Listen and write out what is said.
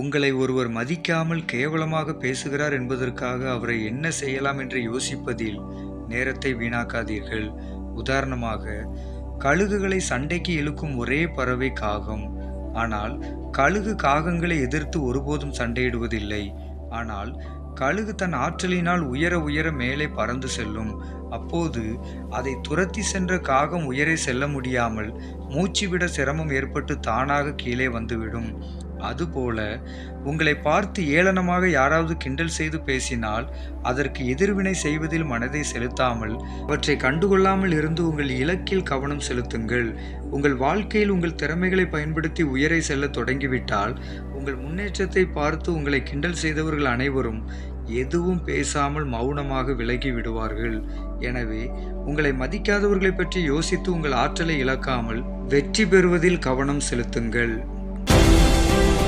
உங்களை ஒருவர் மதிக்காமல் கேவலமாக பேசுகிறார் என்பதற்காக அவரை என்ன செய்யலாம் என்று யோசிப்பதில் நேரத்தை வீணாக்காதீர்கள். உதாரணமாக கழுகுகளை சண்டைக்கு இழுக்கும் ஒரே பறவை காகம். ஆனால் கழுகு காகங்களை எதிர்த்து ஒருபோதும் சண்டையிடுவதில்லை. ஆனால் கழுகு தன் ஆற்றலினால் உயர உயர மேலே பறந்து செல்லும். அப்போது அதை துரத்தி சென்ற காகம் உயரே செல்ல முடியாமல் மூச்சுவிட சிரமம் ஏற்பட்டு தானாக கீழே வந்துவிடும். அதுபோல உங்களை பார்த்து ஏளனமாக யாராவது கிண்டல் செய்து பேசினால் அதற்கு எதிர்வினை செய்வதில் மனதை செலுத்தாமல் அவற்றை கண்டுகொள்ளாமல் இருந்து உங்கள் இலக்கில் கவனம் செலுத்துங்கள். உங்கள் வாழ்க்கையில் உங்கள் திறமைகளை பயன்படுத்தி உயரை செல்ல தொடங்கிவிட்டால் உங்கள் முன்னேற்றத்தை பார்த்து உங்களை கிண்டல் செய்தவர்கள் அனைவரும் எதுவும் பேசாமல் மௌனமாக விலகி விடுவார்கள். எனவே உங்களை மதிக்காதவர்களை பற்றி யோசித்து உங்கள் ஆற்றலை இழக்காமல் வெற்றி பெறுவதில் கவனம் செலுத்துங்கள்.